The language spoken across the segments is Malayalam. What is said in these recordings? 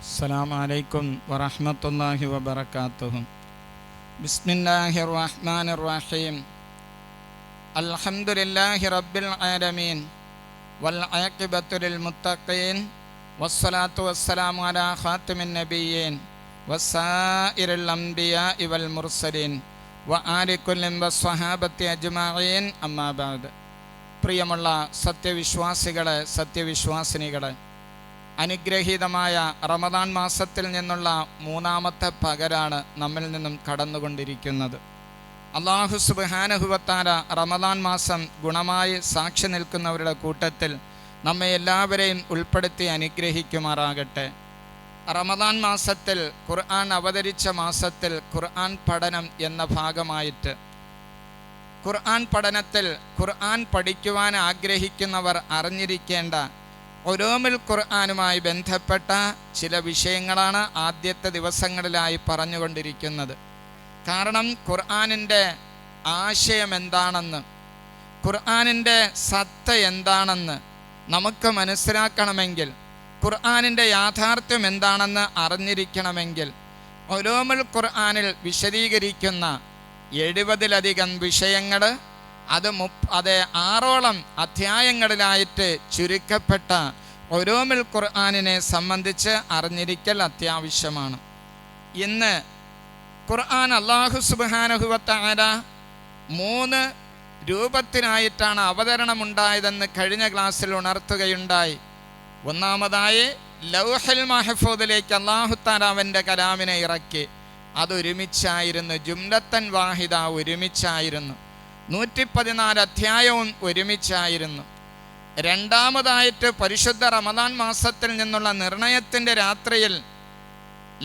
السلام عليكم ورحمة الله وبركاته بسم الله الرحمن الرحيم الحمد لله رب العالمين والعاقبة للمتقين والصلاة والسلام على خاتم النبيين وسائر الأنبياء والمرسلين وآل كل والصحابة أجمعين أما بعد പ്രിയമുള്ള സത്യവിശ്വാസികളെ സത്യവിശ്വാസിനികളെ അനുഗ്രഹീതമായ റമദാൻ മാസത്തിൽ നിന്നുള്ള മൂന്നാമത്തെ പകരാണ് നമ്മിൽ നിന്നും കടന്നുകൊണ്ടിരിക്കുന്നത്. അള്ളാഹു സുബാനഹുവത്താര റമദാൻ മാസം ഗുണമായി സാക്ഷി നിൽക്കുന്നവരുടെ കൂട്ടത്തിൽ നമ്മെ എല്ലാവരെയും ഉൾപ്പെടുത്തി അനുഗ്രഹിക്കുമാറാകട്ടെ. റമദാൻ മാസത്തിൽ ഖുർആൻ അവതരിച്ച മാസത്തിൽ ഖുർആൻ പഠനം എന്ന ഭാഗമായിട്ട് ഖുർആൻ പഠനത്തിൽ ഖുർആൻ പഠിക്കുവാൻ ആഗ്രഹിക്കുന്നവർ അറിഞ്ഞിരിക്കേണ്ട ഒരോമിൽ ഖുർആാനുമായി ബന്ധപ്പെട്ട ചില വിഷയങ്ങളാണ് ആദ്യത്തെ ദിവസങ്ങളിലായി പറഞ്ഞുകൊണ്ടിരിക്കുന്നത്. കാരണം ഖുർആാനിന്റെ ആശയം എന്താണെന്ന് ഖുർആാനിന്റെ സത്ത എന്താണെന്ന് നമുക്ക് മനസ്സിലാക്കണമെങ്കിൽ ഖുർആാനിന്റെ യാഥാർത്ഥ്യം എന്താണെന്ന് അറിഞ്ഞിരിക്കണമെങ്കിൽ ഒരോമുൽ ഖുർആാനിൽ വിശദീകരിക്കുന്ന എഴുപതിലധികം വിഷയങ്ങൾ അത് മു അത് ആറോളം അധ്യായങ്ങളിലായിട്ട് ചുരുക്കപ്പെട്ട ഒരോമിൽ ഖുർആാനിനെ സംബന്ധിച്ച് അറിഞ്ഞിരിക്കൽ അത്യാവശ്യമാണ്. ഇന്ന് ഖുർആൻ അള്ളാഹു സുബാനഹുവത്താര മൂന്ന് രൂപത്തിനായിട്ടാണ് അവതരണമുണ്ടായതെന്ന് കഴിഞ്ഞ ക്ലാസ്സിൽ ഉണർത്തുകയുണ്ടായി. ഒന്നാമതായി ലൗഹൽ മഹഫൂദിലേക്ക് അള്ളാഹുത്താര അവന്റെ കലാമിനെ ഇറക്കി. അതൊരുമിച്ചായിരുന്നു ജുംലത്തൻ വാഹിദ ഒരുമിച്ചായിരുന്നു. നൂറ്റി പതിനാല് അധ്യായവും ഒരുമിച്ചായിരുന്നു. രണ്ടാമതായിട്ട് പരിശുദ്ധ റമദാൻ മാസത്തിൽ നിന്നുള്ള നിർണയത്തിന്റെ രാത്രിയിൽ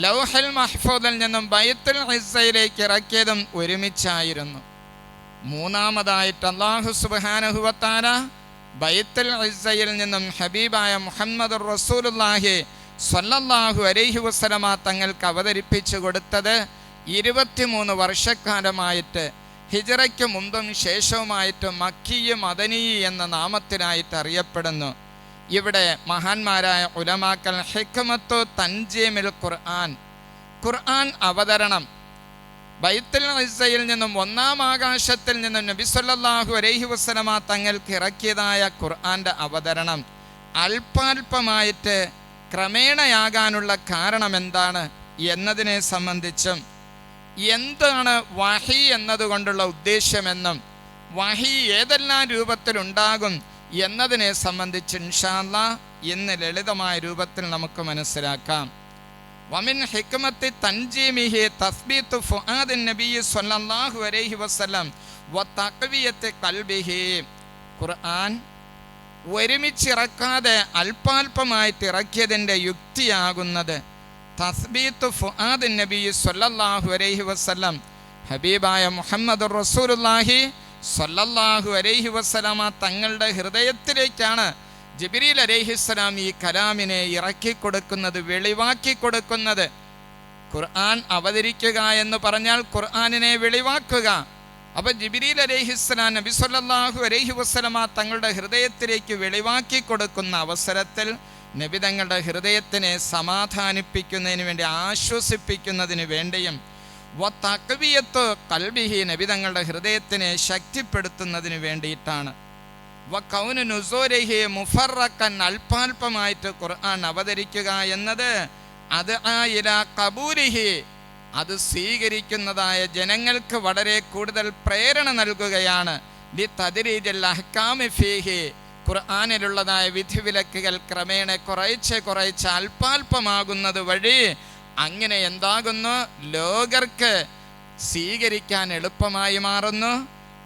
ലൗഹൽ മഹ്ഫൂദിൽ നിന്നും ബൈത്തുൽ ഹിസയിലേക്ക് ഇറക്കിയതും ഒരുമിച്ചായിരുന്നു. മൂന്നാമതായിട്ട് അള്ളാഹു സുബാനഹുവത്താര ബൈത്തുൽ ഹിസയിൽ നിന്നും ഹബീബായ മുഹമ്മദ് റസൂലുല്ലാഹി സ്വല്ലല്ലാഹു അലൈഹി വസ്ലമ തങ്ങൾക്ക് അവതരിപ്പിച്ചു കൊടുത്തത് ഇരുപത്തിമൂന്ന് വർഷക്കാലമായിട്ട് ഹിജറയ്ക്ക് മുമ്പും ശേഷവുമായിട്ട് മക്കിയ മദനി എന്ന നാമത്തിനായിട്ട് അറിയപ്പെടുന്നു. ഇവിടെ മഹാന്മാരായ ഉലമാക്കൽ ഹിക്കമത്തു തൻജീമിൽ ഖുർആൻ. ഖുർആൻ അവതരണം. ബൈത്തുൽ ഇസയിൽ നിന്നും ഒന്നാം ആകാശത്തിൽ നിന്നും നബിസ്വല്ലാഹു അലൈഹി വസ്ലമ തങ്ങൾക്ക് ഇറക്കിയതായ ഖുർആന്റെ അവതരണം. അല്പാൽപമായിട്ട് ക്രമേണയാകാനുള്ള കാരണം എന്താണ് എന്നതിനെ സംബന്ധിച്ചും എന്താണ് വഹി എന്നതുകൊണ്ടുള്ള ഉദ്ദേശ്യമെന്നും വഹി ഏതെല്ലാം രൂപത്തിലുണ്ടാകും എന്നതിനെ സംബന്ധിച്ച് ഇൻഷാല്ല ഇന്ന് ലളിതമായ രൂപത്തിൽ നമുക്ക് മനസ്സിലാക്കാം. വമിൻ ഹിക്മത്തി തൻജീമിഹി തസ്ബീത്തു ഫുആദിൻ നബി സല്ലല്ലാഹു അലൈഹി വസല്ലം വ തഖ്വിയത്തി ഖൽബിഹി ഖുർആൻ ഒരുമിച്ചിറക്കാതെ അല്പാൽപമായി തിറക്കിയതിന്റെ യുക്തിയാകുന്നത് തസ്ബീത്തു ഫുആദ് നബി സല്ലല്ലാഹു അലൈഹി വസല്ലം. ഹബീബായ മുഹമ്മദ് റസൂലുള്ളാഹി സല്ലല്ലാഹു അലൈഹി വസല്ലമ തങ്ങളുടെ ഹൃദയത്തിലേക്കാണ് ജിബിരിൽ അലൈഹിസ്സലാം ഈ കലാമിനെ ഇറക്കി കൊടുക്കുന്നത് വെളിവാക്കി കൊടുക്കുന്നത്. ഖുർആൻ അവതരിക്കുക എന്ന് പറഞ്ഞാൽ ഖുർആനിനെ വെളിവാക്കുക. അപ്പൊ ജിബിരിൽ അലൈഹിസ്സലാം നബി സല്ലല്ലാഹു അലൈഹി വസല്ലമ തങ്ങളുടെ ഹൃദയത്തിലേക്ക് വെളിവാക്കി കൊടുക്കുന്ന അവസരത്തിൽ നബി തങ്ങളുടെ ഹൃദയത്തിനെ സമാധാനിപ്പിക്കുന്നതിന് വേണ്ടി ആശ്വസിപ്പിക്കുന്നതിന് വേണ്ടിയും വത്തക്കവിയത്ത് കൽബിഹി നബി തങ്ങളുടെ ഹൃദയത്തിനെ ശക്തിപ്പെടുത്തുന്നതിന് വേണ്ടിയിട്ടാണ്. വ കൗന നുസോരഹി മുഫറക്കൻ അൽപാൽപമായിട്ട് ഖുർആൻ അവതരിക്കുക എന്നത് അത് ആ ഇല കബൂരിഹി അത് സ്വീകരിക്കുന്നതായ ജനങ്ങൾക്ക് വളരെ കൂടുതൽ പ്രേരണ നൽകുകയാണ്. ദി തദിരീജൽ അഹ്കാമി ഫീഹി ഖുർആാനിലുള്ളതായ വിധിവിലക്കുകൾ ക്രമേണ കുറേശ്ശെ കുറേശ്ശെ അല്പാൽപമാകുന്നത് വഴി അങ്ങനെ എന്താകുന്നു? ലോകർക്ക് സ്വീകരിക്കാൻ എളുപ്പമായി മാറുന്നു.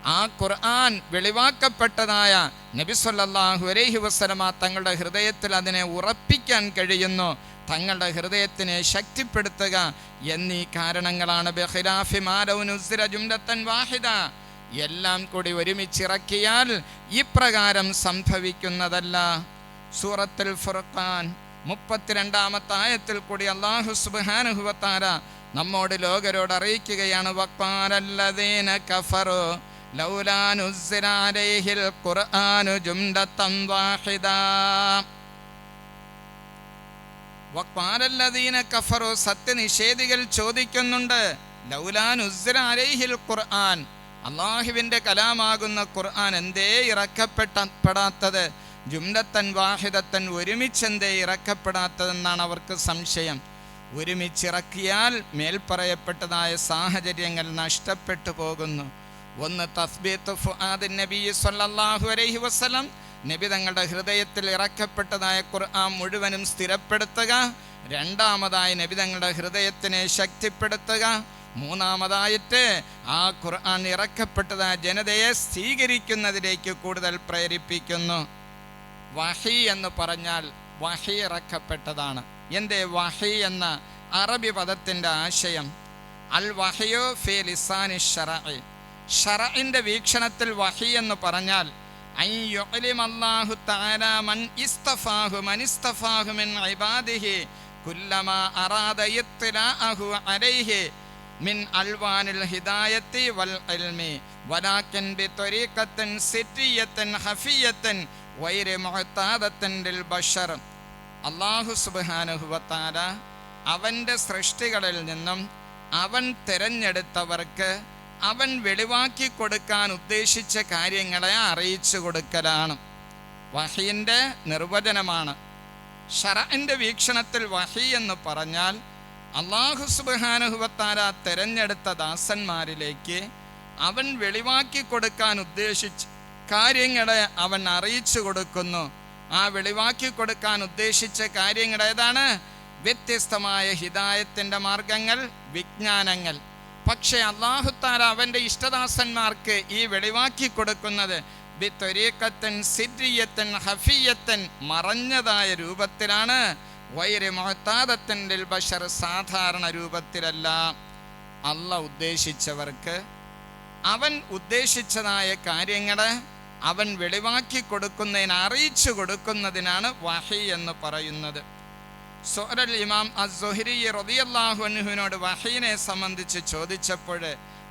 ആ ഖുർആൻ വെളിവാക്കപ്പെട്ടതായ നബി സല്ലല്ലാഹു അലൈഹി വസല്ലമ തങ്ങളുടെ ഹൃദയത്തിൽ അതിനെ ഉറപ്പിക്കാൻ കഴിയുന്നു. തങ്ങളുടെ ഹൃദയത്തിനെ ശക്തിപ്പെടുത്തുക എന്നീ കാരണങ്ങളാണ്. ബഖിലാഫി മാലൗനുസ്ര ജുംലത്തൻ വാഹിദ. എല്ലാം കൂടി ഒരുമിച്ചിറക്കിയാൽ ഇപ്രകാരം സംഭവിക്കുന്നതല്ല. സൂറത്തിൽ ഫുർഖാൻ മുപ്പത്തിരണ്ടാമത്തെ ആയത്തിൽ കൂടി അള്ളാഹു സുബാനുഹുവത്താര നമ്മോട് ലോകരോട് അറിയിക്കുകയാണ് വഖാലല്ലദീന കഫറു അലൈഹിൽ ഖുർആനു ജുംലത്തൻ വാഹിദ. വഖാലല്ലദീന കഫറു സത്യനിഷേധികൾ ചോദിക്കുന്നുണ്ട് ലൗലാനുസ്ര അലൈഹിൽ ഖുർആൻ അള്ളാഹുവിന്റെ കലാമാകുന്ന ഖുർആൻ എന്തേ ഇറക്കപ്പെട്ട പെടാത്തത് ജുംലത്തൻ വാഹിദത്തൻ ഒരുമിച്ചെന്തേ ഇറക്കപ്പെടാത്തതെന്നാണ് അവർക്ക് സംശയം. ഒരുമിച്ചിറക്കിയാൽ മേൽപ്പറയപ്പെട്ടതായ സാഹചര്യങ്ങൾ നഷ്ടപ്പെട്ടു പോകുന്നു. ഒന്ന് തസ്ബീത്ത് ഫുആദ് നബി സല്ലല്ലാഹു അലൈഹി വസല്ലം. നബി തങ്ങളുടെ ഹൃദയത്തിൽ ഇറക്കപ്പെട്ടതായ ഖുർആൻ മുഴുവനും സ്ഥിരപ്പെടുത്തുക. രണ്ടാമതായി നബി തങ്ങളുടെ ഹൃദയത്തിനെ ശക്തിപ്പെടുത്തുക. മൂന്നാമതായിട്ട് ആ ഖുർആൻ ഇറക്കപ്പെട്ടത് ആ ജനതയെ സ്വീകരിക്കുന്നതിലേക്ക് കൂടുതൽ പ്രേരിപ്പിക്കുന്നു. വഹി എന്ന് പറഞ്ഞാൽ വഹി ഇറക്കപ്പെട്ടതാണ്. എന്തേ വഹി എന്ന അറബി പദത്തിന്റെ ആശയം? അൽ വഹയോ ഫി ലിസാനി ഷറഇ. ഷറഇന്റെ വീക്ഷണത്തിൽ വഹി എന്ന് പറഞ്ഞാൽ അള്ളാഹു മൻ മൻ മിൻ ഇബാദിഹി അലൈഹി മിൻ ألوان ഹിദായത്തി വൽ ഇൽമി بطريقة سرية خفية غير معتادة للبشر സുബ്ഹാനഹു വതആല അവന്റെ സൃഷ്ടികളിൽ നിന്നും അവൻ തിരഞ്ഞെടുത്തവർക്ക് അവൻ വെളിവാക്കി കൊടുക്കാൻ ഉദ്ദേശിച്ച കാര്യങ്ങളെ അറിയിച്ചു കൊടുക്കലാണ്. വഹീന്റെ നിർവചനമാണ്. ഷറഇന്റെ വീക്ഷണത്തിൽ വഹി എന്ന് പറഞ്ഞാൽ അള്ളാഹു സുബാനുഹുവത്താര തെരഞ്ഞെടുത്ത ദാസന്മാരിലേക്ക് അവൻ വെളിവാക്കി കൊടുക്കാൻ ഉദ്ദേശിച്ച് കാര്യങ്ങളെ അവൻ അറിയിച്ചു കൊടുക്കുന്നു. ആ വെളിവാക്കി കൊടുക്കാൻ ഉദ്ദേശിച്ച കാര്യങ്ങൾ ഏതാണ്? വ്യത്യസ്തമായ ഹിതായത്തിന്റെ മാർഗങ്ങൾ വിജ്ഞാനങ്ങൾ. പക്ഷേ അള്ളാഹുത്താര അവന്റെ ഇഷ്ടദാസന്മാർക്ക് ഈ വെളിവാക്കി കൊടുക്കുന്നത് ബിത്തൊരീക്കത്തൻ സിദ്രിയത്തൻ ഹഫിയത്തൻ മറഞ്ഞതായ രൂപത്തിലാണ്. വൈര് മൊഹത്താദത്തിന്റെ ബഷർ സാധാരണ രൂപത്തിലല്ല. അല്ല ഉദ്ദേശിച്ചവർക്ക് അവൻ ഉദ്ദേശിച്ചതായ കാര്യങ്ങൾ അവൻ വെളിവാക്കി കൊടുക്കുന്നതിന് അറിയിച്ചു കൊടുക്കുന്നതിനാണ് വഹി എന്ന് പറയുന്നത്. സോറൽ ഇമാം അസ്സുഹരി റതിയല്ലാഹു വഹീനെ സംബന്ധിച്ച് ചോദിച്ചപ്പോൾ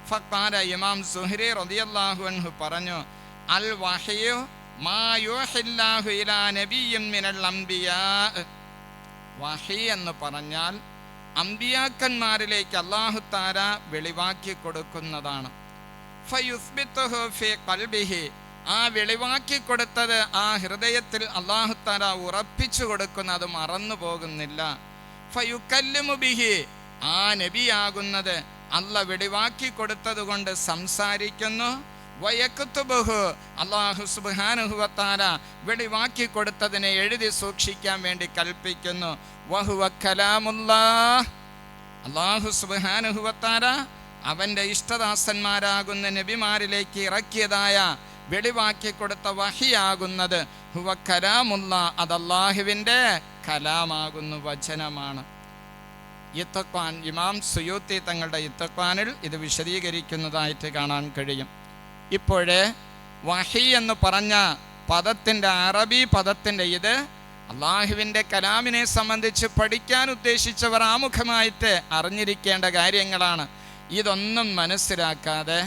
ഫക്കാര ഇമാം സുഹരി റതിയല്ലാഹു അൻഹു പറഞ്ഞു അൽ വഹയു മാ യുഹില്ലാഹു ഇലാ നബിയ്യിൻ മിനൽ അംബിയാ. വഹി എന്ന് പറഞ്ഞാൽ അമ്പിയാക്കന്മാരിലേക്ക് അള്ളാഹു താര വെളിവാക്കി കൊടുക്കുന്നതാണ്. ആ വെളിവാക്കി കൊടുത്തത് ആ ഹൃദയത്തിൽ അള്ളാഹു താര ഉറപ്പിച്ചു കൊടുക്കുന്ന അത് മറന്നു പോകുന്നില്ല. ആ നബിയാകുന്നത് അല്ല വെളിവാക്കി കൊടുത്തത് കൊണ്ട് സംസാരിക്കുന്നു അള്ളാഹു സുബാനുഹുവത്താര വെളിവാക്കി കൊടുത്തതിനെ എഴുതി സൂക്ഷിക്കാൻ വേണ്ടി കൽപ്പിക്കുന്നു. വഹുവ അള്ളാഹു സുബാനുഹുവത്താര അവന്റെ ഇഷ്ടദാസന്മാരാകുന്ന നബിമാരിലേക്ക് ഇറക്കിയതായ വെളിവാക്കി കൊടുത്ത വഹിയാകുന്നത് ഹുവ കലാമുല്ല. അത് അള്ളാഹുവിന്റെ കലാമാകുന്നു വചനമാണ്. ഇത്തഖ്വാൻ ഇമാം സുയൂത്തി തങ്ങളുടെ ഇത്തഖ്വാനിൽ ഇത് വിശദീകരിക്കുന്നതായിട്ട് കാണാൻ കഴിയും. ഇപ്പോഴേ വഹി എന്ന് പറഞ്ഞ പദത്തിന്റെ അറബി പദത്തിന്റെ ഇത് അള്ളാഹുവിന്റെ കലാമിനെ സംബന്ധിച്ച് പഠിക്കാൻ ഉദ്ദേശിച്ചവർ ആമുഖമായിട്ട് അറിഞ്ഞിരിക്കേണ്ട കാര്യങ്ങളാണ്. ഇതൊന്നും മനസ്സിലാക്കാതെ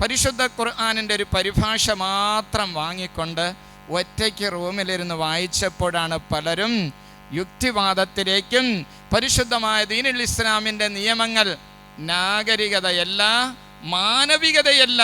പരിശുദ്ധ ഖുർആാനിന്റെ ഒരു പരിഭാഷ മാത്രം വാങ്ങിക്കൊണ്ട് ഒറ്റയ്ക്ക് റൂമിലിരുന്ന് വായിച്ചപ്പോഴാണ് പലരും യുക്തിവാദത്തിലേക്കും പരിശുദ്ധമായ ദീനുൽ ഇസ്ലാമിന്റെ നിയമങ്ങൾ നാഗരികതയല്ല മാനവികതയല്ല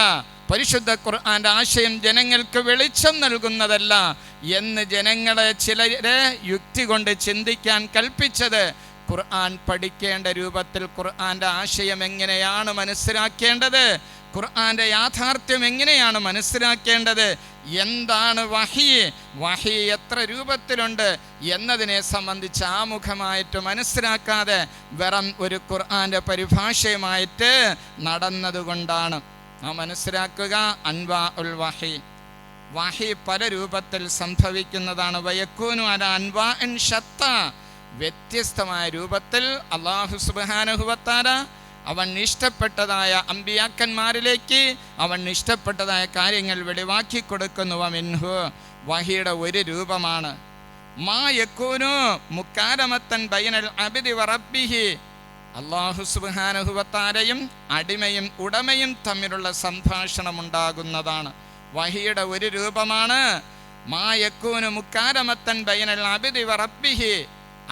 പരിശുദ്ധ ഖുർആന്റെ ആശയം ജനങ്ങൾക്ക് വെളിച്ചം നൽകുന്നതല്ല എന്ന് ജനങ്ങളെ ചിലരെ യുക്തി കൊണ്ട് ചിന്തിക്കാൻ കൽപ്പിച്ചത്. ഖുർആൻ പഠിക്കേണ്ട രൂപത്തിൽ ഖുർആന്റെ ആശയം എങ്ങനെയാണ് മനസ്സിലാക്കേണ്ടത്? ഖുർആന്റെ യാഥാർത്ഥ്യം എങ്ങനെയാണ് മനസ്സിലാക്കേണ്ടത്? എന്താണ് വഹി? വഹി എത്ര രൂപത്തിലുണ്ട് എന്നതിനെ സംബന്ധിച്ച് ആമുഖമായിട്ട് മനസ്സിലാക്കാതെ വെറും ഒരു ഖുർആന്റെ പരിഭാഷയുമായിട്ട് നടന്നതുകൊണ്ടാണ്. നാം മനസ്സിലാക്കുക അൻവാ ഉൽ വഹി. വഹി പല രൂപത്തിൽ സംഭവിക്കുന്നതാണ്. വയക്കൂനു അല അൻവാ എൻ ഷത്ത. വ്യത്യസ്തമായ രൂപത്തിൽ അള്ളാഹു സുബാനുഹുവത്താര അവൻ ഇഷ്ടപ്പെട്ടതായ അമ്പിയാക്കന്മാരിലേക്ക് അവൻ ഇഷ്ടപ്പെട്ടതായ കാര്യങ്ങൾ വെളിവാക്കി കൊടുക്കുന്നു. മിൻഹു. വഹിയുടെ ഒരു രൂപമാണ്. മാ യക്കൂനു മുക്കാരമത്തൻ ബൈനൽ അബിദി വറബിഹി അള്ളാഹു സുബാനഹുവത്താരയും അടിമയും ഉടമയും തമ്മിലുള്ള സംഭാഷണം ഉണ്ടാകുന്നതാണ് വഹിയുടെ ഒരു രൂപമാണ് മായക്കൂനു മുക്കാരമത്തൻ ബൈനൽ അബിദി വറബിഹി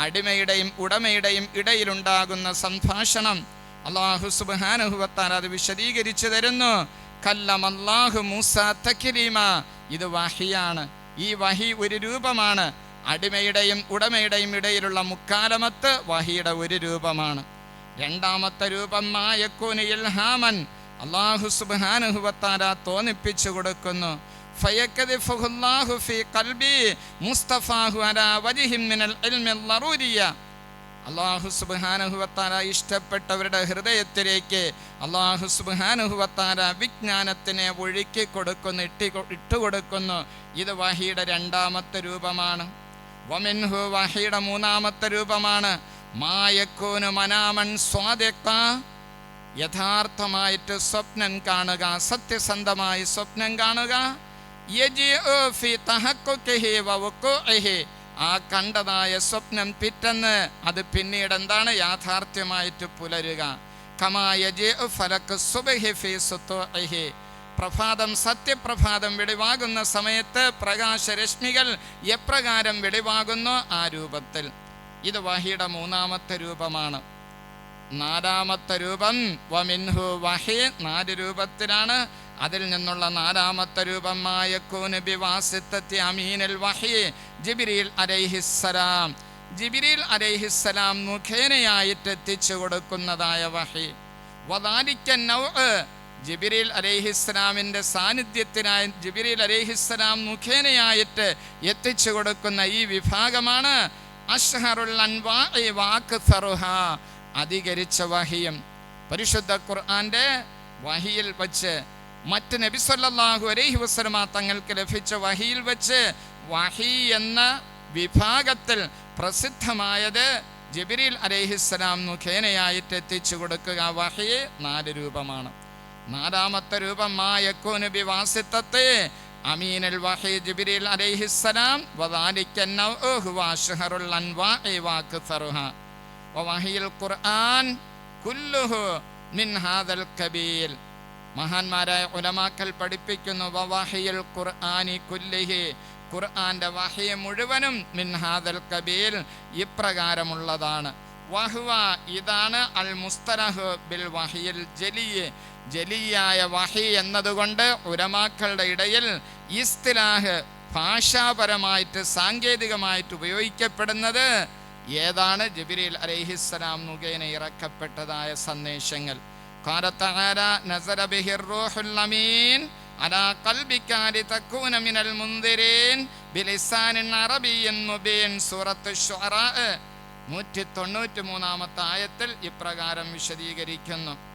അടിമയുടെയും ഉടമയുടെയും ഇടയിലുണ്ടാകുന്ന സംഭാഷണം. അള്ളാഹു സുബാനുഹുവത്താൻ അത് വിശദീകരിച്ചു തരുന്നു. കല്ലം അള്ളാഹു മൂസ തക്കിരീമ ഇത് വഹിയാണ്. ഈ വഹി ഒരു രൂപമാണ് അടിമയുടെയും ഉടമയുടെയും ഇടയിലുള്ള മുക്കാലമത്ത് വഹിയുടെ ഒരു രൂപമാണ്. രണ്ടാമത്തെ രൂപം മായക്കൂനിയിൽ ഹാമൻ അള്ളാഹു സുബാനുഹുവത്താര തോന്നിപ്പിച്ചു കൊടുക്കുന്നു. അള്ളാഹു സുബാനുഹുവത്താര ഇഷ്ടപ്പെട്ടവരുടെ ഹൃദയത്തിലേക്ക് അള്ളാഹു സുബാനുഹുവത്താര വിജ്ഞാനത്തിനെ ഒഴുക്കി കൊടുക്കുന്നു ഇട്ടി ഇട്ടുകൊടുക്കുന്നു ഇത് വഹിയുടെ രണ്ടാമത്തെ രൂപമാണ്. വമിൻഹു വഹിയുടെ മൂന്നാമത്തെ രൂപമാണ്. മായക്കൂനു മനാമൻ സ്വാദക്ക യഥാർത്ഥമായിട്ട് സ്വപ്നം കാണുക സത്യസന്ധമായി സ്വപ്നം കാണുക. ആ കണ്ടതായ സ്വപ്നം പിറ്റെന്ന് അത് പിന്നീട് എന്താണ് യാഥാർത്ഥ്യമായിട്ട് പുലരുക. പ്രഭാതം സത്യപ്രഭാതം വെളിവാകുന്ന സമയത്ത് പ്രകാശരശ്മികൾ എപ്രകാരം വെളിവാകുന്നു? ആ രൂപത്തിൽ. ഇത് വഹിയുടെ മൂന്നാമത്തെ രൂപമാണ്. നാലാമത്തെ രൂപം വമിൻഹു വഹി നാല് രൂപത്തിലാണ്. അതിൽ നിന്നുള്ള നാലാമത്തെ രൂപമായ കൂനുബിവാസിത്തത്തി അമീനൽ വഹി ജിബിരിൽ അലൈഹിസ്സലാം. ജിബിരിൽ അലൈഹിസ്സലാം മുഖേനയായിട്ട് എത്തിച്ചു കൊടുക്കുന്നതായ വഹി. വദാലിക്കൻ ജിബിരിൽ അലൈഹിസ്സലാമിന്റെ സാന്നിധ്യത്തിനായി ജിബിരിൽ അലൈഹിസ്സലാം മുഖേനയായിട്ട് എത്തിച്ചു കൊടുക്കുന്ന ഈ വിഭാഗമാണ് അഷ്ഹറുൽ അധികരിച്ച വഹിയും. പരിശുദ്ധ ഖുർആന്റെ വഹിയിൽ വച്ച് മറ്റ് നബി സല്ലല്ലാഹു അലൈഹി വസല്ലമ തങ്ങൾക്ക് ലഭിച്ച വഹിയിൽ വച്ച് വഹി എന്ന വിഭാഗത്തിൽ പ്രസിദ്ധമായത് ജബിരിൽ അലൈഹിസ്സലാം മുഖേനയായിട്ട് എത്തിച്ചു കൊടുക്കുക. വഹി നാല് രൂപമാണ്. നാലാമത്തെ രൂപം മായക്കൂന് ഹാദൽ കബീൽ. മഹാന്മാരായ ഉലമാക്കൽ പഠിപ്പിക്കുന്നു വവഹിയിൽ ഖുർആനി കുല്ലിഹി. ഖുർആന്റെ വഹി മുഴുവനും മിൻഹാദൽ കബീൽ ഇപ്രകാരമുള്ളതാണ്. വഹുവ ഇതാണ് അൽ മുസ്തലഹ് ബിൽ വഹിയിൽ ജലിയ് ജലിയായ വഹി എന്നതുകൊണ്ട് ഉരമാക്കളുടെ ഇടയിൽ ഇസ്തിലാഹ് ഭാഷാപരമായിട്ട് സാങ്കേതികമായിട്ട് ഉപയോഗിക്കപ്പെടുന്നത് ഏതാണ്? ജബിരിൽ അലഹിസ്സലാം മുഖേന ഇറക്കപ്പെട്ടതായ സന്ദേശങ്ങൾ. നൂറ്റി ആയത്തിൽ ഇപ്രകാരം വിശദീകരിക്കുന്നു.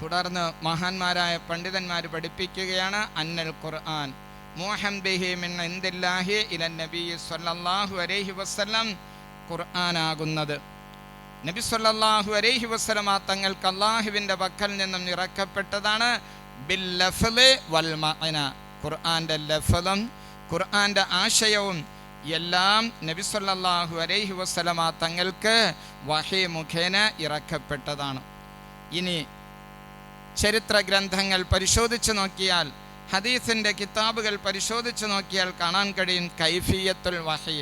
തുടർന്ന് മഹാന്മാരായ പണ്ഡിതന്മാർ പഠിപ്പിക്കുകയാണ് അന്നൽ ഖുർആൻ. മോഹം ബിഹി മിൻ ഇന്ദില്ലാഹി ഇലൻ നബി സല്ലല്ലാഹു അലൈഹി വസല്ലം ഖുർആനാകുന്നത്. നബി സല്ലല്ലാഹു അലൈഹി വസല്ലമ തങ്ങൾക്ക് അള്ളാഹുവിന്റെ പക്കൽ നിന്നും ഇറക്കപ്പെട്ടതാണ്. ബിൽ ലഫ്ള് വൽ മഅന. ഖുർആന്റെ ലഫലും ഖുർആന്റെ ആശയവും എല്ലാം നബി സല്ലല്ലാഹു അലൈഹി വസല്ലമ തങ്ങൾക്ക് വഹി മുഖേന ഇറക്കപ്പെട്ടതാണ്. ഇനി ചരിത്ര ഗ്രന്ഥങ്ങൾ പരിശോധിച്ചു നോക്കിയാൽ ഹദീസിന്റെ കിതാബുകൾ പരിശോധിച്ചു നോക്കിയാൽ കാണാൻ കഴിയും കൈഫിയത്തുൽ വഹി.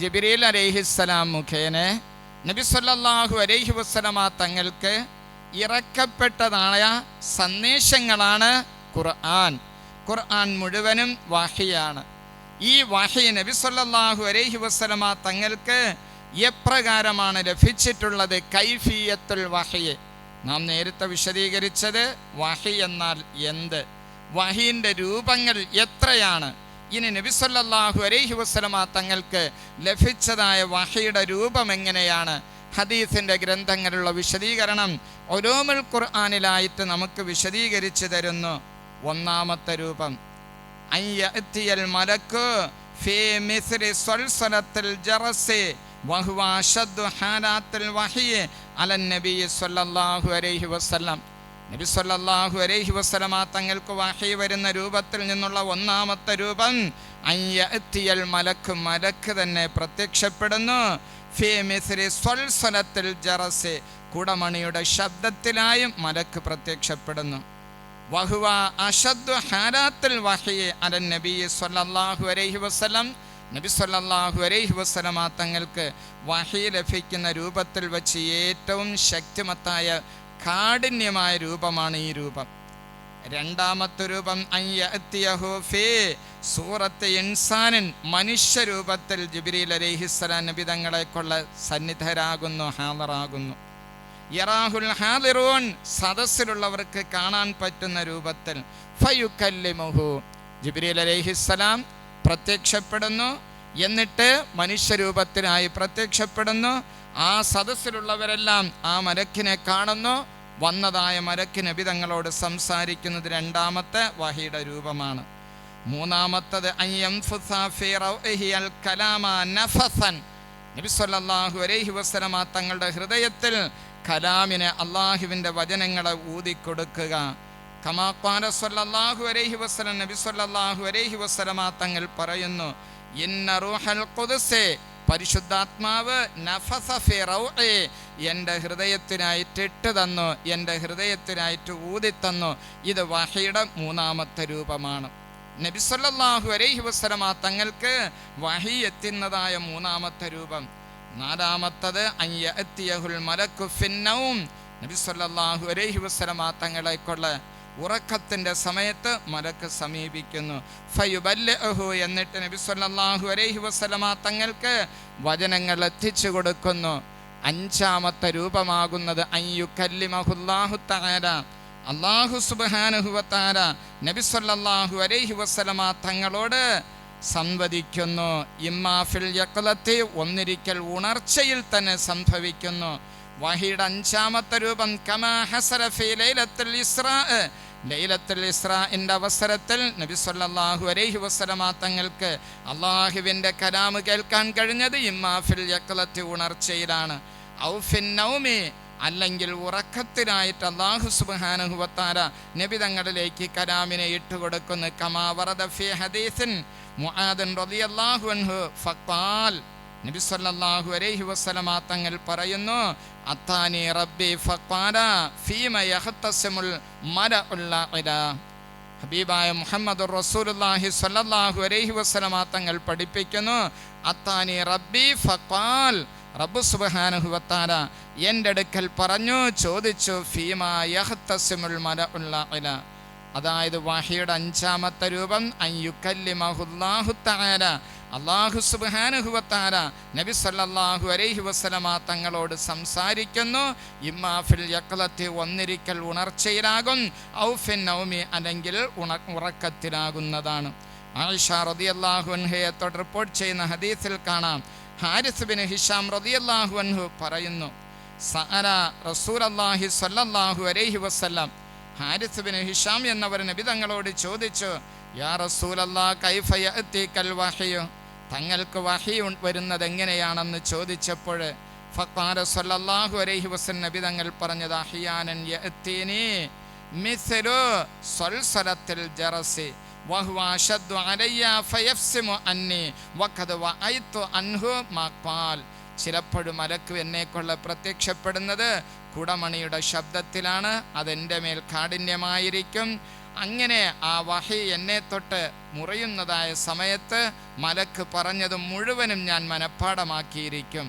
ജിബ്രീൽ അലൈഹിസ്സലാം മുഖേന നബി സല്ലല്ലാഹു അലൈഹി വസ്സലമ തങ്ങൾക്ക് ഇറക്കപ്പെട്ടതായ സന്ദേശങ്ങളാണ് ഖുർആൻ. ഖുർആൻ മുഴുവനും വഹിയാണ്. ഈ വാഹി നബി സല്ലല്ലാഹു അലൈഹി വസ്സലമ തങ്ങൾക്ക് എപ്രകാരമാണ് ലഭിച്ചിട്ടുള്ളത് കൈഫിയത്തുൽ വഹി? നാം നേരത്തെ വിശദീകരിച്ചത് വഹി എന്നാൽ എന്ത്? വഹീന്റെ രൂപങ്ങൾ എത്രയാണ്? ഇനി നബി സല്ലല്ലാഹു അലൈഹി വസല്ലമ തങ്ങൾക്ക് ലഭിച്ചതായ വഹയുടെ രൂപം എങ്ങനെയാണ്? ഹദീസിന്റെ ഗ്രന്ഥങ്ങളിലുള്ള വിശദീകരണം ഒരോമൽ ഖുർആാനിലായിട്ട് നമുക്ക് വിശദീകരിച്ചു തരുന്നു. ഒന്നാമത്തെ രൂപം. അയ്യൽ മലക്ക് ഫീ മിസ്രി സ്വൽസലത്തിൽ ജറസി. വഹുവ അഷദ്ദു ഹാലാത്തിൽ വഹിയ് അലൻ നബി സല്ലല്ലാഹു അലൈഹി വസല്ലം. നബി സല്ലല്ലാഹു അലൈഹി വസല്ലമ തങ്ങൾക്ക് വഹി വരുന്ന രൂപത്തിൽ നിന്നുള്ള ഒന്നാമത്തെ രൂപം അയ്യത്തിയൽ മലക്ക് മലക്ക് തന്നെ പ്രത്യക്ഷപ്പെടുന്നു. സ്വൽസലത്തിൽ ജറസി കുടമണിയുടെ ശബ്ദത്തിലായും മലക്ക് പ്രത്യക്ഷപ്പെടുന്നു. വഹുവ അഷദ് ഹാരാത്തിൽ വഹിയെ അലൻ നബി സ്വല്ലല്ലാഹു അലൈഹി വസല്ലം നബി സല്ലാഹു അലൈഹി വസല്ലമ തങ്ങൾക്ക് വഹി ലഭിക്കുന്ന രൂപത്തിൽ വച്ച് ഏറ്റവും ശക്തിമത്തായ കാഠിന്യമായ രൂപമാണ് ഈ രൂപം. രണ്ടാമത്തെ രൂപം സൂറത്ത് ഇൻസാനിൻ മനുഷ്യരൂപത്തിൽ ജിബ്രീൽ അലൈഹിസ്സലാം നബി തങ്ങളെ കൊള്ള സന്നിധരാകുന്നു ഹാദറാകുന്നു. യറാഹുൽ ഹാദിറൂൻ സദസ്സിലുള്ളവർക്ക് കാണാൻ പറ്റുന്ന രൂപത്തിൽ ഫയുക്കല്ലിമുഹു ജിബ്രീൽ അലൈഹിസ്സലാം പ്രത്യക്ഷപ്പെടുന്നു എന്നിട്ട് മനുഷ്യരൂപത്തിനായി പ്രത്യക്ഷപ്പെടുന്നു. ആ സദസ്സിലുള്ളവരെല്ലാം ആ മരക്കിനെ കാണുന്നു. വന്നതായ മരക്കിന് നബി തങ്ങളോട് സംസാരിക്കുന്നത് രണ്ടാമത്തെ വഹിയുടെ രൂപമാണ്. മൂന്നാമത്തത് നബി സല്ലല്ലാഹു അലൈഹി വസല്ലമ തങ്ങളുടെ ഹൃദയത്തിൽ കലാമിനെ അള്ളാഹുവിന്റെ വചനങ്ങളെ ഊതിക്കൊടുക്കുക. കമാക്കാന സല്ലല്ലാഹു അലൈഹി വസല്ലം നബി സല്ലല്ലാഹു അലൈഹി വസല്ലമ തങ്ങൾ പറയുന്നു ഇന്ന റൂഹൽ ഖുദ്സേ പരിശുദ്ധാത്മാവ് എന്റെ ഹൃദയത്തിനായിട്ട് ഇട്ട് തന്നു എന്റെ ഹൃദയത്തിനായിട്ട് ഊതി തന്നു. ഇത് വഹയുടെ മൂന്നാമത്തെ രൂപമാണ്. നബി സല്ലല്ലാഹു അലൈഹി വസല്ലമ തങ്ങൾക്ക് വഹി എത്തുന്നതായ മൂന്നാമത്തെ രൂപം. നാലാമത്തത് അയ്യഅത്തിയഹുൽ മലക്കു ഫിന്നൗം നബി സല്ലല്ലാഹു അലൈഹി വസല്ലമ തങ്ങളെ കൊള്ള ഉറക്കത്തിന്റെ സമയത്ത് മലക്ക് സമീപിക്കുന്നു. ഫയുബല്ലഹു എന്നിട്ട് നബി സല്ലാഹു അലൈഹി വസല്ലമ തങ്ങൾക്ക് വചനങ്ങൾ എത്തിച്ചു കൊടുക്കുന്നു. അഞ്ചാമത്തെ രൂപമാകുന്നത് അയ്യു കല്ലിമഹുല്ലാഹു താര അള്ളാഹു സുബാനുഹുവത്താര നബി സല്ലാഹു അലൈഹി വസല്ലമ തങ്ങളോട് സംവദിക്കുന്നു. ഇമ്മാഫിൽ യക്ലത്തെ ഒന്നിരിക്കൽ ഉണർച്ചയിൽ തന്നെ സംഭവിക്കുന്നു. വഹിയുടെ അഞ്ചാമത്തെ രൂപം കമാ ഹസറഫി ലൈലത്തുൽ ഇസ്രാ. ലൈലത്തുൽ ഇസ്രാഇന്റെ അവസരത്തിൽ നബി സല്ലല്ലാഹു അലൈഹി വസല്ലമ തങ്ങൾക്ക് അള്ളാഹുവിന്റെ കലാമ് കേൾക്കാൻ കഴിഞ്ഞത് ഇമ്മാഫിൽ യക്ലത്തെ ഉണർച്ചയിലാണ്. ഔഫിൻ നൗമി അല്ലെങ്കിൽ ഉറക്കത്തിനായിട്ട് അള്ളാഹു സുബാനുഹുവത്താര നബി തങ്ങളിലേക്ക് കലാമിനെ ഇട്ടുകൊടുക്കുന്നു. കമാവറദ ഫി ഹദീസിൻ മുആദൻ റളിയല്ലാഹു അൻഹു ഫഖാൽ. നബി സല്ലല്ലാഹു അലൈഹി വസല്ലമ തങ്ങൾ പറയുന്നു അത്താനി റബ്ബി ഫഖാല ഫീമ യഹ്തസിമുൽ മലഉൽ ഹബീബായ മുഹമ്മദ് റസൂലുള്ളാഹി സ്വല്ലല്ലാഹു അലൈഹി വസല്ലമ തങ്ങൾ പഠിപ്പിക്കുന്നു അത്താനി റബ്ബി ഫഖാൽ റബ്ബു സുബ്ഹാനഹു വതആല എന്റെ അടുക്കൽ പറഞ്ഞു ചോദിച്ചു ഫീമ യഹ്തസിമുൽ മലഉൽ അതായത് വഹിയുടെ അഞ്ചാമത്തെ രൂപം അയ്യുക്കല്ലിമഹുല്ലാഹു തആല. അള്ളാഹു സുബാനുഹുവത്താര നബി സല്ലാഹു അലൈഹി വസല്ലമ തങ്ങളോട് സംസാരിക്കുന്നു. ഇമ്മാഫിൽ യക്ലത്തി ഒന്നിരിക്കൽ ഉണർച്ചയിലാകും. ഔഫിൻ നൗമി അല്ലെങ്കിൽ ഉണ ഉറക്കത്തിലാകുന്നതാണ്. ആയിഷ റളിയല്ലാഹു അൻഹയെ തൊട്ട് റിപ്പോർട്ട് ചെയ്യുന്ന ഹദീസിൽ കാണാം. ഹാരിസ് ബിൻ ഹിഷാം റളിയല്ലാഹു അൻഹു പറയുന്നു സഅല റസൂൽ അള്ളാഹി സല്ലാഹു അലൈഹി വസല്ലം. ഹാരിസ് ബിൻ ഹിഷാം എന്നവർ നബി തങ്ങളോട് ചോദിച്ചു യാ റസൂലല്ലാ കൈഫ യഅതീകൽ വഹ്യു? തങ്ങൾക്ക് വഹി വരുന്നത് എങ്ങനെയാണെന്ന് ചോദിച്ചപ്പോൾ ഫക്കാര സല്ലല്ലാഹു അലൈഹി വസല്ലം നബി തങ്ങൾ പറഞ്ഞത് അഹിയാനൻ യഅതീനി മിസ്ലു സൽസലത്തിൽ ജറസി വഹുവ അശദ്ദു അലയ്യ ഫയഫ്സിമു അന്നി വഖദ് വഅയ്തു അൻഹു മഖാൽ ചിലപ്പോഴും മലക്ക് എന്നെക്കൊള്ള പ്രത്യക്ഷപ്പെടുന്നത് കുടമണിയുടെ ശബ്ദത്തിലാണ് അതെന്റെ മേൽ കാഠിന്യമായിരിക്കും. അങ്ങനെ ആ വഹി എന്നെ തൊട്ട് മുറിയുന്നതായ സമയത്ത് മലക്ക് പറഞ്ഞത് മുഴുവനും ഞാൻ മനഃപ്പാടമാക്കിയിരിക്കും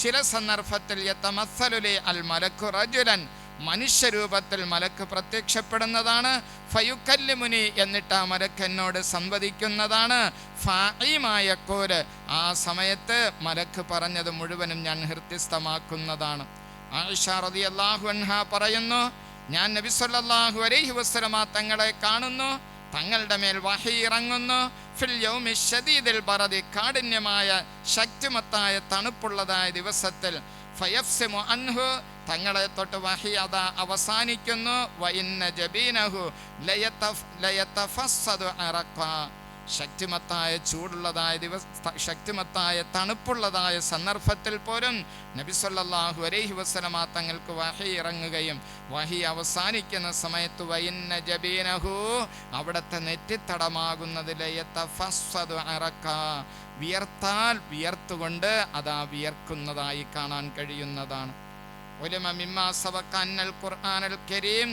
ചില സന്ദർഭത്തിൽ യത്തമസലുലെ അൽ മലക്കു റജുലൻ മനുഷ്യരൂപത്തിൽ മലക്ക് പ്രത്യക്ഷപ്പെടുന്നതാണ്. ഫയുക്കല്ലുമുനി എന്നിട്ട് ആ മലക്ക് എന്നോട് സംവദിക്കുന്നതാണ്. ഫായിമായ കോര് ആ സമയത്ത് മലക്ക് പറഞ്ഞത് മുഴുവനും ഞാൻ ഹൃത്യസ്ഥമാക്കുന്നതാണ്. ആയിഷ റളിയല്ലാഹു അൻഹ പറയുന്നു ഞാൻ നബി സല്ലല്ലാഹു അലൈഹി വസല്ലമ തങ്ങളെ കാണുന്നു. തങ്ങളുടെ മേൽ വഹി ഇറങ്ങുന്നു. ഫിൽ യൗമി ഷദീദിൽ ബറദി കാഠിന്യമായ ശക്തിമത്തായ തണുപ്പുള്ളതായ ദിവസത്തിൽ. അൻഹു തങ്ങളെ തൊട്ട് വഹി അത അവസാനിക്കുന്നു. വഇന്ന ജബീനഹു ലയതഫ് ലയതഫസ്സദു അറഖാ. ശക്തിമത്തായ ചൂടുള്ളതായ ദിവസ ശക്തിമത്തായ തണുപ്പുള്ളതായ സന്ദർഭത്തിൽ പോലും നബി സല്ലല്ലാഹു അലൈഹി വസല്ലമ തങ്ങൾക്ക് വഹി ഇറങ്ങുകയും വഹി അവസാനിക്കുന്ന സമയത്ത് വൈന്ന ജബീനഹു അവിടുത്തെ നെറ്റിത്തടമാകുന്നതിലെ വിയർത്താൽ വിയർത്തുകൊണ്ട് അതാ വിയർക്കുന്നതായി കാണാൻ കഴിയുന്നതാണ്. ഉലമ മിമ്മാ സബഖ അന്നൽ ഖുർആനൽ കരീം.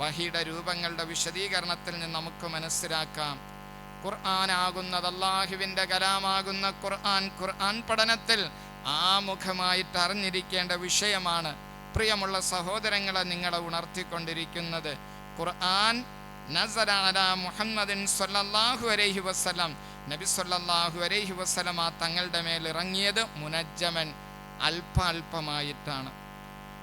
വഹിയുടെ രൂപങ്ങളുടെ വിശദീകരണത്തിൽ നിന്ന് നമുക്ക് മനസ്സിലാക്കാം. ഖുർആനാകുന്നത് അള്ളാഹുവിന്റെ കലാമാകുന്ന ഖുർആൻ ഖുർആൻ പഠനത്തിൽ ആമുഖമായിട്ട് അറിഞ്ഞിരിക്കേണ്ട വിഷയമാണ് പ്രിയമുള്ള സഹോദരങ്ങളെ നിങ്ങളെ ഉണർത്തിക്കൊണ്ടിരിക്കുന്നത്. ഖുർആൻ നസല അല മുഹമ്മദിൻ സൊല്ലാഹു അലൈഹി വസല്ലം. നബി സൊല്ലാഹു അലൈഹി വസ്സലം ആ തങ്ങളുടെ മേൽ ഇറങ്ങിയത് മുനജ്ജമൻ അല്പ അല്പമായിട്ടാണ്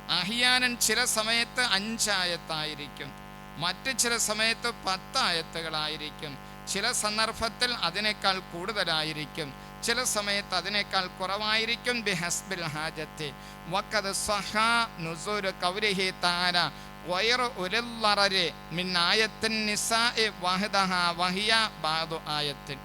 അഹിയാനൻ ചില സമയത്ത് അഞ്ചായത്തായിരിക്കും. മറ്റ് ചില സമയത്ത് പത്തായത്തുകളായിരിക്കും. ചില സന്ദർഭത്തിൽ അതിനേക്കാൾ കൂടുതലായിരിക്കും. ചില സമയത്ത് അതിനേക്കാൾ കുറവായിരിക്കും. ബിഹസ്ബിൽ ഹാജത്തെ. വക്കത് സഹാ നുസൂര് കൗരഹി താര വയർ ഉലല്ലറര് മിന്നായത്തിൻ നിസാ എ വഹദഹ വഹിയ ബാദു ആയത്തിൻ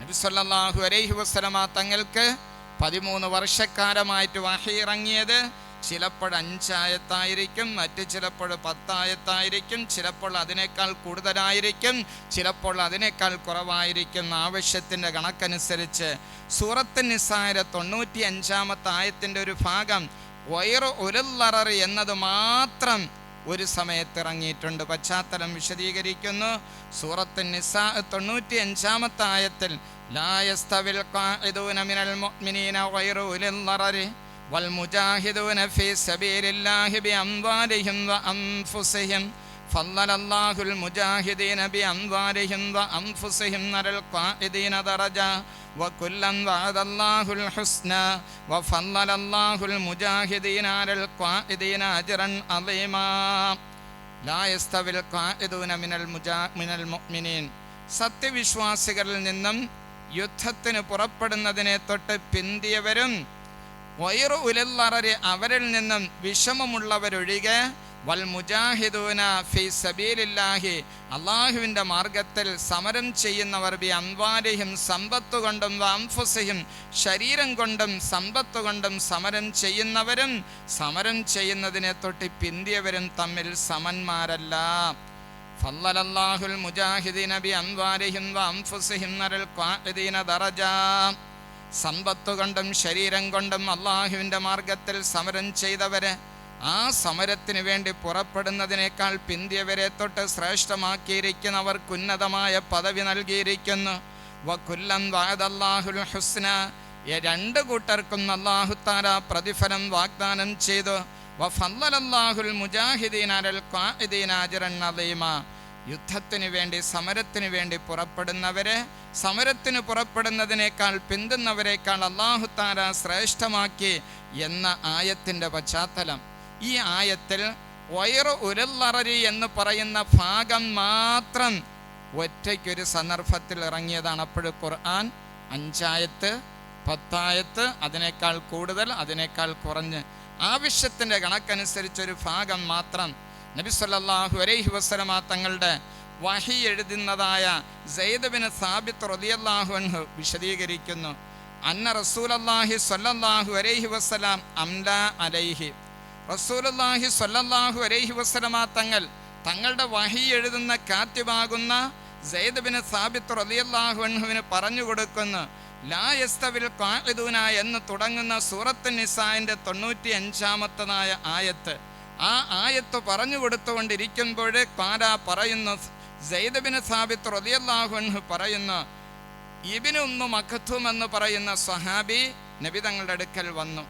നബി സല്ലല്ലാഹു അലൈഹി വസല്ലമ തങ്ങൾക്ക് പതിമൂന്ന് വർഷക്കാലമായിട്ട് വഹി ഇറങ്ങിയത്. ചിലപ്പോൾ അഞ്ചായത്തായിരിക്കും മറ്റ് ചിലപ്പോൾ പത്തായത്തായിരിക്കും ചിലപ്പോൾ അതിനേക്കാൾ കൂടുതലായിരിക്കും ചിലപ്പോൾ അതിനേക്കാൾ കുറവായിരിക്കും. ആവശ്യത്തിന്റെ കണക്കനുസരിച്ച് സൂറത്ത് നിസാര തൊണ്ണൂറ്റി അഞ്ചാമത്തെ ആയത്തിന്റെ ഒരു ഭാഗം വയറ് ഉരുള്ളററി എന്നത് മാത്രം ഒരു സമയത്ത് ഇറങ്ങിയിട്ടുണ്ട് പശ്ചാത്തലം വിശദീകരിക്കുന്നു. സൂറത്ത് നിസാ തൊണ്ണൂറ്റി അഞ്ചാമത്തെ ആയത്തിൽ ലായസ്തവിൽ ഖാഇദൂന മിനൽ മുഅ്മിനീന ഗൈറു ഉലിൽ ളറരി والمجاهدون في سبيل الله بأموالهم وأنفسهم فضل الله المجاهدين بأموالهم وأنفسهم على القائدين درجة وكلا وعد الله الحسنى وفضل الله المجاهدين على القائدين أجرا عظيما لا يستوي القائدون من المجا من المؤمنين സത്യവിശ്വാസികളിൽ നിന്നും യുദ്ധത്തിന് പുറപ്പെടുന്നതിനെ തൊട്ട് പിന്തിയവരും വയറു ഉലല്ലറര് അവരിൽ നിന്നും വിഷമമുള്ളവരൊഴികെ വൽ മുജാഹിദൂന ഫി സബീലില്ലാഹി അള്ളാഹുവിന്റെ മാർഗത്തിൽ സമരം ചെയ്യുന്നവർ ബി അൻവാരിഹിം സമ്പത്ത് കൊണ്ടും അംഫുസിഹിം ശരീരം കൊണ്ടും സമ്പത്ത് കൊണ്ടും സമരം ചെയ്യുന്നവരും സമരം ചെയ്യുന്നതിനെ തൊട്ട് പിന്തിയവരും തമ്മിൽ സമന്മാരല്ല. ഫല്ലലല്ലാഹുൽ മുജാഹിദീന ബി അൻവാരിഹിം വ നരൽ ഖാഇദീന ദറജാ. സമ്പത്ത് കൊണ്ടും ശരീരം കൊണ്ടും അള്ളാഹുവിന്റെ മാർഗത്തിൽ സമരം ചെയ്തവരെ ആ സമരത്തിന് വേണ്ടി പുറപ്പെടുന്നതിനേക്കാൾ പിന്തിയവരെ തൊട്ട് ശ്രേഷ്ഠമാക്കിയിരിക്കുന്നവർക്ക് ഉന്നതമായ പദവി നൽകിയിരിക്കുന്നു. വക്കുല്ലം വാദല്ലാഹുൽ ഹുസ്ന. രണ്ട് കൂട്ടർക്കും അള്ളാഹുത്താര പ്രതിഫലം വാഗ്ദാനം ചെയ്തു. വഫല്ലാഹുൽ മുജാഹിദീൻ അരൽ ഖാഇദീന അജ്റൻ അദീമ യുദ്ധത്തിന് വേണ്ടി സമരത്തിന് വേണ്ടി പുറപ്പെടുന്നവരെ സമരത്തിന് പുറപ്പെടുന്നതിനേക്കാൾ പിന്തുന്നവരെക്കാൾ അള്ളാഹുത്താര ശ്രേഷ്ഠമാക്കി എന്ന ആയത്തിന്റെ പശ്ചാത്തലം. ഈ ആയത്തിൽ വയറ് ഉരല്ലറരി എന്ന് പറയുന്ന ഭാഗം മാത്രം ഒറ്റയ്ക്കൊരു സന്ദർഭത്തിൽ ഇറങ്ങിയതാണ് അപ്പോഴും ഖുർആൻ. അഞ്ചായത്ത് പത്തായത്ത് അതിനേക്കാൾ കൂടുതൽ അതിനേക്കാൾ കുറഞ്ഞ്. ആവശ്യത്തിന്റെ കണക്കനുസരിച്ചൊരു ഭാഗം മാത്രം നബി സല്ലാഹു അലൈഹി വസല്ലമ തങ്ങളുടെ വഹി എഴുതുന്നതായ സൈദബിന് സാബിത്ത് റളിയല്ലാഹു അൻഹു വിശദീകരിക്കുന്നു. അന്ന റസൂലല്ലാഹി സ്വല്ലല്ലാഹു അലൈഹി വസ്സലാം അംല അലൈഹി. റസൂലുള്ളാഹി സ്വല്ലല്ലാഹു അലൈഹി വസ്സലമ തങ്ങൾ തങ്ങളുടെ വഹി എഴുതുന്ന കാത്യമാകുന്ന സൈദബിന് സാബിത്ത് റളിയല്ലാഹു അൻഹുവിന് പറഞ്ഞു കൊടുക്കുന്നു. ലാ കാഹിദൂന എന്ന് തുടങ്ങുന്ന സൂറത്ത് നിസായിന്റെ തൊണ്ണൂറ്റി അഞ്ചാമത്തതായ ആയത്ത്. ആ ആയത്ത് പറഞ്ഞു കൊടുത്തുകൊണ്ടിരിക്കുമ്പോൾ പാരാ പറയുന്ന സൈദബിന് സാബിത്ത് റളിയല്ലാഹു പറയുന്ന ഇബിനൊന്നു മഖത്തും എന്ന് പറയുന്ന സഹാബി നബി തങ്ങളുടെ അടുക്കൽ വന്നു.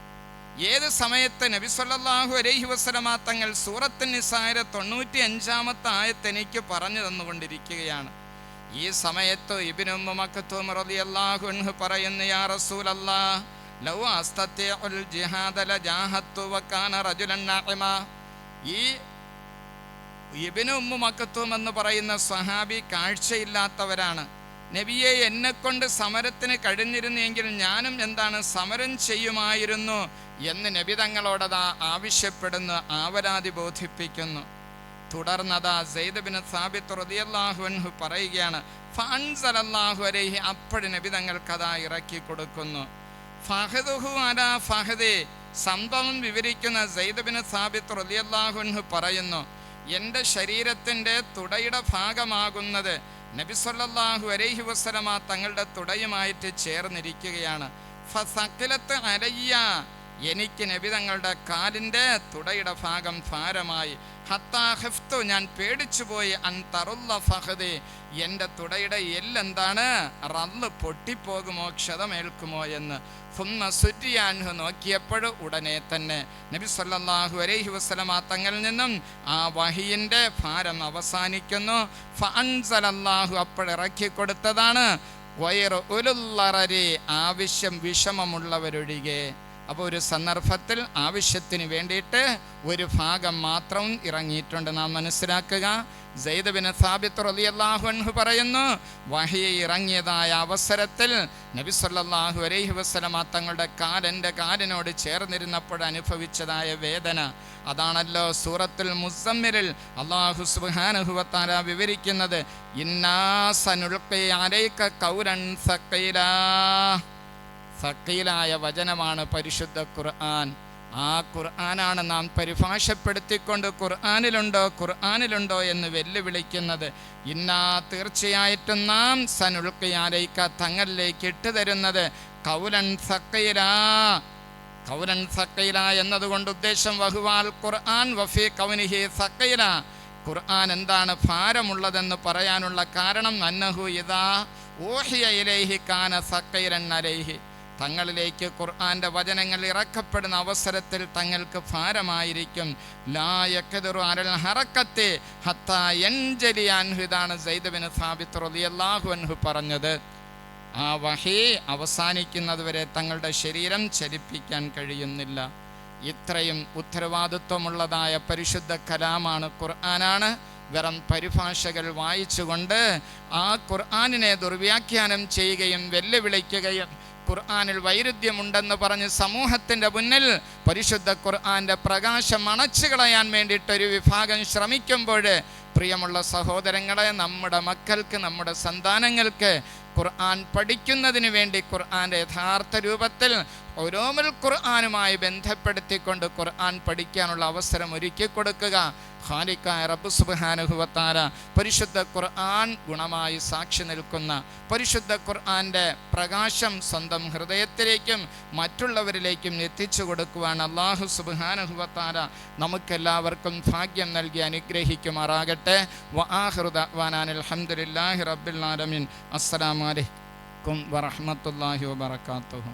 ഏത് സമയത്ത് നബി സല്ലാഹു അലൈഹി വസല്ലമ തങ്ങൾ സൂറത്ത് നിസായ തൊണ്ണൂറ്റി അഞ്ചാമത്തെ ആയത്ത് എനിക്ക് പറഞ്ഞു തന്നുകൊണ്ടിരിക്കുകയാണ്. ഈ സമയത്ത് ഇബിന് ഉമ്മു മഖത്തും റളിയല്ലാഹു അൻഹു പറയുന്നു യാ റസൂലല്ലാ ലൗ അസ്തത്തിഉൽ ജിഹാദ ലജാഹത്തു വകാന റജുലൻ നാഇമ ഈ ഇബിന് ഉമ്മു മക്കത്തും എന്ന് പറയുന്ന സഹാബി കാഴ്ചയില്ലാത്തവരാണ്. നബിയെ എന്നെക്കൊണ്ട് സമരത്തിന് കഴിഞ്ഞിരുന്നെങ്കിൽ ഞാനും എന്താണ് സമരം ചെയ്യുമായിരുന്നു എന്ന് നബി തങ്ങളോടതാ ആവശ്യപ്പെടുന്നു ആവരാതി ബോധിപ്പിക്കുന്നു. തുടർന്നതാ സെയ്ദബിന് സാബിത്ത് റളിയല്ലാഹു അൻഹു പറയുകയാണ് ഫഅൻസലല്ലാഹു അലൈഹി അപ്പോഴ് നബി തങ്ങൾക്കതാ ഇറക്കി കൊടുക്കുന്നു. ഫഹദുഹു അല ഫഹദേ സംഭവം വിവരിക്കുന്ന സെയ്ദബിന് സാബിത്ത് റളിയല്ലാഹു അൻഹു പറയുന്നു എന്റെ ശരീരത്തിന്റെ തുടയുടെ ഭാഗമാകുന്നത് നബി സല്ലല്ലാഹു അലൈഹി വസല്ലമ തങ്ങളുടെ തുടയുമായിട്ട് ചേർന്നിരിക്കുകയാണ്. ഫസക്കിലത്ത് അലയ്യ എനിക്ക് നബിതങ്ങളുടെ കാലിന്റെ തുടയുടെ ഭാഗം ഭാരമായി. ഹത്താ ഹിഫ്തു ഞാൻ പേടിച്ചുപോയി. തറുള്ള ഫഹദി എന്റെ തുടയുടെ എല്ലെന്താണ്? റള്ള് പൊട്ടിപ്പോകുമോ ക്ഷതമേൽക്കുമോ എന്ന്. ഫുന്ന സുറ്റിയാൻഹു നോക്കിയപ്പോൾ ഉടനെ തന്നെ നബി സല്ലാഹു അലൈഹി വസല്ലമ തങ്ങളിൽ നിന്നും ആ വഹിയിന്റെ ഭാരം അവസാനിക്കുന്നു. ഫഅൻസലല്ലാഹു അപ്പോഴിറക്കി കൊടുത്തതാണ് വയറ് ഉലുല്ലറരി ആവശ്യം വിഷമമുള്ളവരൊഴികെ. അപ്പോൾ ഒരു സന്ദർഭത്തിൽ ആവശ്യത്തിന് വേണ്ടിയിട്ട് ഒരു ഭാഗം മാത്രം ഇറങ്ങിയിട്ടുണ്ട്. നാം മനസ്സിലാക്കുക ജയ്ദബിന് സാബിത്ത് റളിയല്ലാഹു അൻഹു പറയുന്നു വഹി ഇറങ്ങിയതായ അവസരത്തിൽ നബി സല്ലല്ലാഹു അലൈഹി വസ്ലമ തങ്ങളുടെ കാലന്റെ കാലിനോട് ചേർന്നിരുന്നപ്പോൾ അനുഭവിച്ചതായ വേദന. അതാണല്ലോ സൂറത്തുൽ മുസമ്മിരിൽ അള്ളാഹു സുബ്ഹാനഹു വതആല വിവരിക്കുന്നത് ഇന്നാ സനുൽഖി അലൈക കൗരൻ സഖീലാ. സക്കീലായ വചനമാണ് പരിശുദ്ധ ഖുർആൻ. ആ ഖുർആനാണ് നാം പരിഭാഷപ്പെടുത്തിക്കൊണ്ട് ഖുർആനിലുണ്ടോ ഖുർആനിലുണ്ടോ എന്ന് വെല്ലുവിളിക്കുന്നത്. ഇന്നാ തീർച്ചയായിട്ടും നാം സനുൽക്കിയാലേക്ക തങ്ങളിലേക്ക് ഇട്ടുതരുന്നത് കൗലൻ സക്കയില കൗലൻ സക്കയില എന്നതുകൊണ്ട് ഉദ്ദേശം വഹുവാൽ ഖുർആൻ വഫി കൗനിഹി സക്കയില ഖുർആൻ എന്താണ് ഭാരമുള്ളതെന്ന് പറയാനുള്ള കാരണം അന്നഹു ഇതാ ഓഹിയ ഇലൈഹി കാന സക്കൈരൻ അലൈഹി. തങ്ങളിലേക്ക് ഖുർആന്റെ വചനങ്ങൾ ഇറക്കപ്പെടുന്ന അവസരത്തിൽ തങ്ങൾക്ക് ഭാരമായിരിക്കും. ലായക്കതിറു അരൽ ഹറക്കത്തെ. ഹത്ത എൻജലി സാബിത്ത് റളിയല്ലാഹു അൻഹു പറഞ്ഞത്. ആ വഹി അവസാനിക്കുന്നതുവരെ തങ്ങളുടെ ശരീരം ചലിപ്പിക്കാൻ കഴിയുന്നില്ല. ഇത്രയും ഉത്തരവാദിത്വമുള്ളതായ പരിശുദ്ധ കലാമാണ് ഖുർആനാണ്. വെറും പരിഭാഷകൾ വായിച്ചുകൊണ്ട് ആ ഖുർആാനിനെ ദുർവ്യാഖ്യാനം ചെയ്യുകയും വെല്ലുവിളിക്കുകയും ഖുർആനിൽ വൈരുദ്ധ്യമുണ്ടെന്ന് പറഞ്ഞ് സമൂഹത്തിന്റെ മുന്നിൽ പരിശുദ്ധ ഖുർആന്റെ പ്രകാശം അണച്ചു കളയാൻ വേണ്ടിയിട്ട് ഒരു വിഭാഗം ശ്രമിക്കുമ്പോൾ പ്രിയമുള്ള സഹോദരങ്ങളെ നമ്മുടെ മക്കൾക്ക് നമ്മുടെ സന്താനങ്ങൾക്ക് ഖുർആൻ പഠിക്കുന്നതിന് വേണ്ടി ഖുർആന്റെ യഥാർത്ഥ രൂപത്തിൽ ഓരോമൽ ഖുർആാനുമായി ബന്ധപ്പെടുത്തിക്കൊണ്ട് ഖുർആൻ പഠിക്കാനുള്ള അവസരം ഒരുക്കി കൊടുക്കുക ഖാലിക്കായ റബ്ബ് സുബാനുഹുവത്താര പരിശുദ്ധ ഖുർആൻ ഗുണമായി സാക്ഷി നിൽക്കുന്ന പരിശുദ്ധ ഖുർആന്റെ പ്രകാശം സ്വന്തം ഹൃദയത്തിലേക്കും മറ്റുള്ളവരിലേക്കും എത്തിച്ചു കൊടുക്കുവാൻ അള്ളാഹു സുബാനുഹുവത്താര നമുക്കെല്ലാവർക്കും ഭാഗ്യം നൽകി അനുഗ്രഹിക്കുമാറാകട്ടെ. വാഹൃദാൻ അലഹമുല്ലാഹി റബ്ബിൽ ആലമീൻ. അസ്സലാമു അലൈക്കും വറഹ്മത്തുള്ളാഹി വബറകാതുഹു